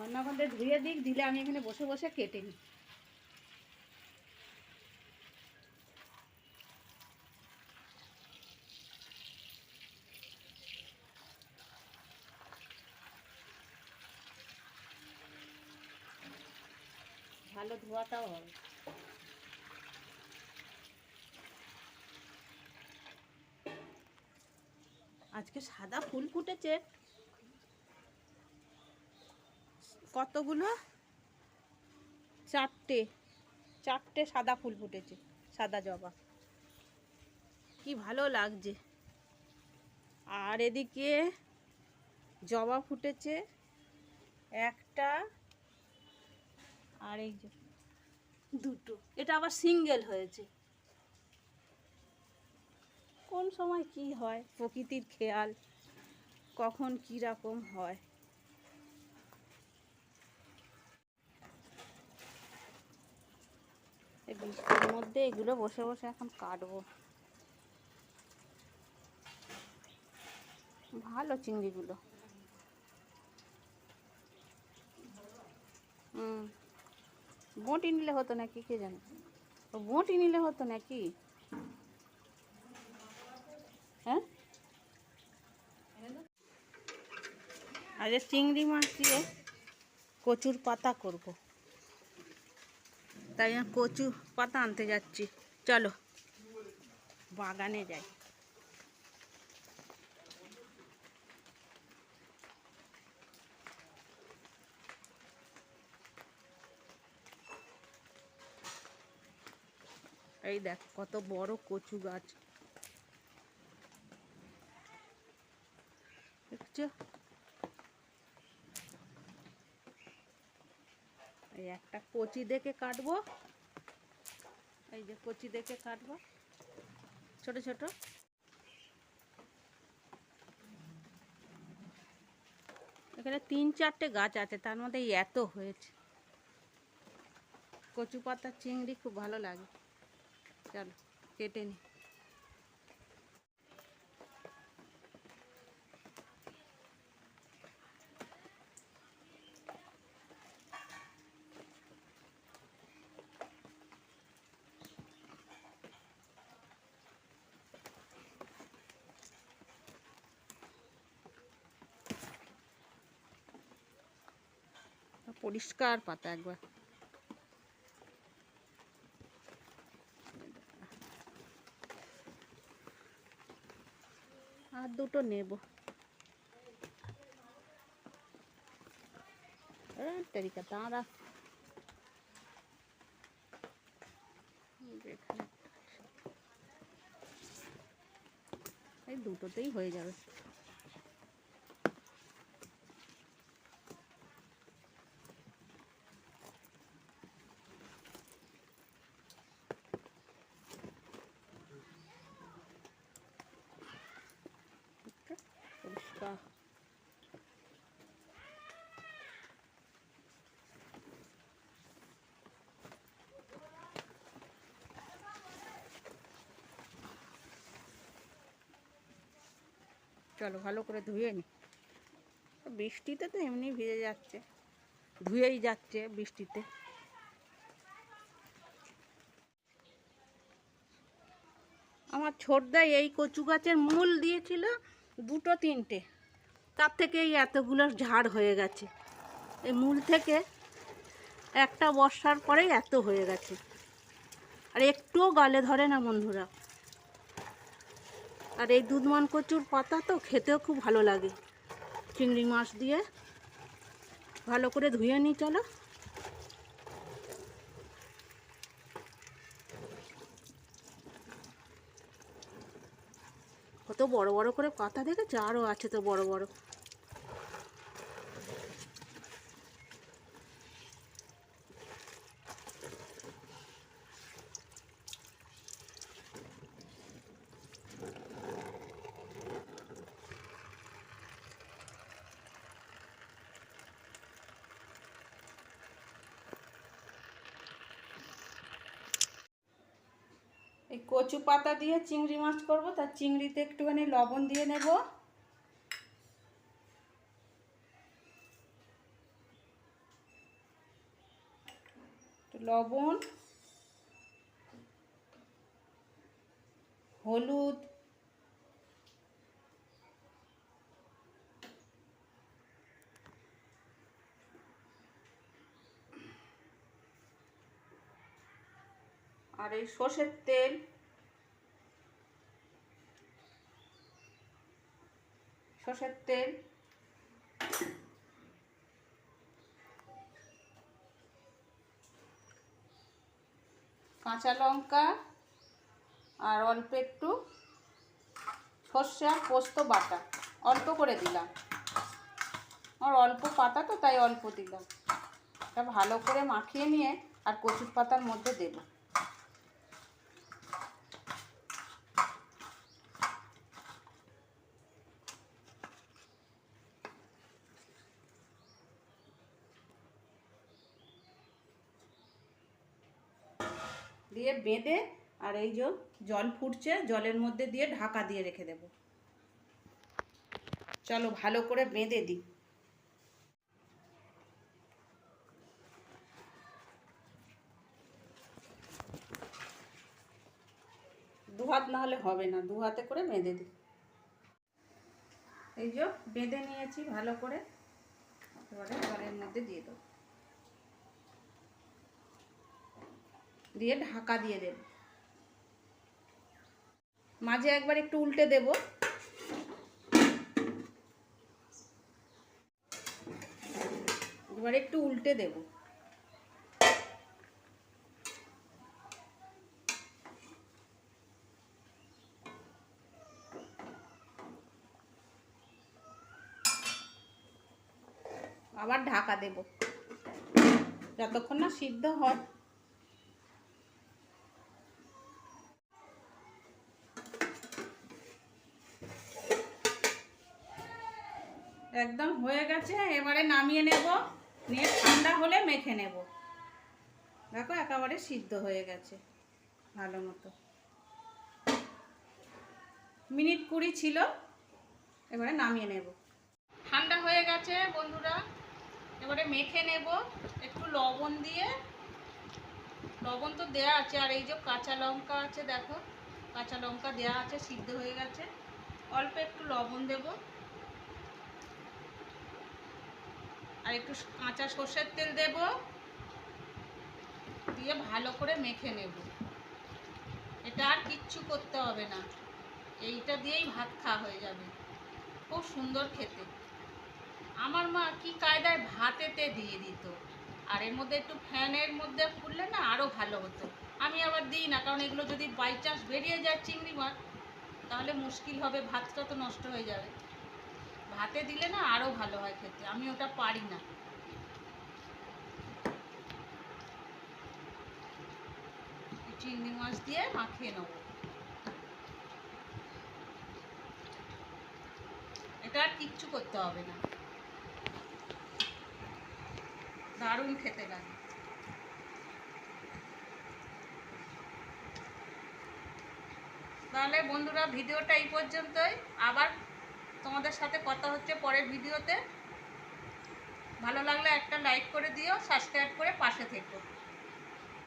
রান্নাঘরটা ধুয়ে দিক, দিলে আমি এখানে বসে বসে কেটে নিই। ভালো ধোয়াটাও হবে। আজকে সাদা ফুল ফুটেছে। কতগুলো? চারটে। চারটে সাদা ফুল ফুটেছে, সাদা জবা। কি ভালো লাগছে। আর এদিকে জবা ফুটেছে, একটা আর এই যে দুটো। এটা আবার সিঙ্গেল হয়েছে। কোন সময় কি হয়, প্রকৃতির খেয়াল কখন কি রকম হয়। এই বৃষ্টির মধ্যে এগুলো বসে বসে এখন কাটবো। ভালো চিংড়িগুলো। হুম। বটি নিলে হতো নাকি, কে জানে? ও বটি নিলে হতো নাকি? হ্যাঁ? আজ চিংড়ি মাছ দিয়ে কচুর পাতা করব। তাই আমি কচু পাতা আনতে যাচ্ছি। চলো, বাগানে যাই। এই দেখ, কত বড় কচু গাছ। দেখছ? এই একটা কচি দেখে কাটবো। এই যে কচি দেখে কাটবো। ছোট ছোট। এখানে তিন, চারটে গাছ আছে, তার মধ্যে এত হয়েছে। কচু পাতার চিংড়ি খুব ভালো লাগে। চলো, কেটে নি। পরিষ্কার পাতা একবার। আর দুটো নেব। তারিকা দাঁড়া। এই দুটোতেই হয়ে যাবে পরিষ্কার চলো ভালো করে ধুয়ে নি। বৃষ্টিতে তো এমনি ভিজে যাচ্ছে, ধুয়েই যাচ্ছে বৃষ্টিতে। আমার ছোটদা এই কচু গাছের মূল দিয়েছিল দুটো তিনটে, তার থেকে এই এতগুলো ঝাড় হয়ে গেছে। এই মূল থেকে একটা বর্ষার পরেই এত হয়ে গেছে। আর একটুও গালে ধরে না বন্ধুরা। আর এই দুধমান কচুর পাতা তো খেতেও খুব ভালো লাগে। চিংড়ি মাছ দিয়ে ভালো করে ধুয়ে নিই, চলো। কত বড় বড় করে পাতা দেখেছে? আরও আছে তো বড় বড়। কচু পাতা দিয়ে চিংড়ি মাছ করব তার চিংড়িতে একটুখানি লবণ দিয়ে নেব। লবণ, হলুদ, আর এই সর্ষের তেল সর্ষের তেল। কাঁচা লঙ্কা আর অল্প একটু সর্ষে পোস্ত বাটা। অল্প করে দিলাম। আর অল্প পাতা তো, তাই অল্প দিলাম। ভালো করে মাখিয়ে নিয়ে আর কচুর পাতার মধ্যে দেব। দিয়ে বেঁধে আর এই যে জল ফুটছে, জলের মধ্যে দিয়ে ঢাকা দিয়ে রেখে দেব। চলো ভালো করে বেঁধে দিই দু হাত না হলে হবে না, দু হাতে করে বেঁধে দিই এই যে বেঁধে নিয়েছি ভালো করে, এবারে জলের মধ্যে দিয়ে দেবো। দিয়ে ঢাকা দিয়ে দেব। মাঝে একবার একটু উল্টে দেব। এবার একটু উল্টে দেব। আবার ঢাকা দেব। যতক্ষণ না সিদ্ধ হয়। একদম হয়ে গেছে, এবারে নামিয়ে নেব, নিয়ে ঠান্ডা হলে মেখে নেব। দেখো একেবারে সিদ্ধ হয়ে গেছে, ভালো মতো। মিনিট কুড়ি ছিল, এবারে নামিয়ে নেব। ঠান্ডা হয়ে গেছে বন্ধুরা, এবারে মেখে নেব, একটু লবণ দিয়ে। লবণ তো দেয়া আছে, আর এই যে কাঁচা লঙ্কা আছে, দেখো, কাঁচা লঙ্কা দেয়া আছে, সিদ্ধ হয়ে গেছে। অল্প একটু লবণ দেবো। আর একটু কাঁচা সর্ষের তেল দেব। দিয়ে ভালো করে মেখে নেব। এটা আর কিচ্ছু করতে হবে না। এইটা দিয়েই ভাত খাওয়া হয়ে যাবে। খুব সুন্দর খেতে। আমার মা কি কায়দায় ভাতেতে দিয়ে দিত। আর এর মধ্যে একটু ফ্যানের মধ্যে ফুললে না আরও ভালো হতো। আমি আবার দিই না, কারণ এগুলো যদি বাই চান্স বেরিয়ে যায় চিংড়ি মাছ, তাহলে মুশকিল হবে, ভাতটা তো নষ্ট হয়ে যাবে। ভাতে দিলে না আরও ভালো হয় খেতে। আমি ওটা পারি না। চিংড়ি মাছ দিয়ে মাখিয়ে নেব। এটা আর কিচ্ছু করতে হবে না। দারুণ খেতে লাগে। তাহলে বন্ধুরা, ভিডিওটা এই পর্যন্তই। আবার তোমাদের সাথে কথা হচ্ছে পরের ভিডিওতে। ভালো লাগলে একটা লাইক করে দিও সাবস্ক্রাইব করে পাশে থেকো।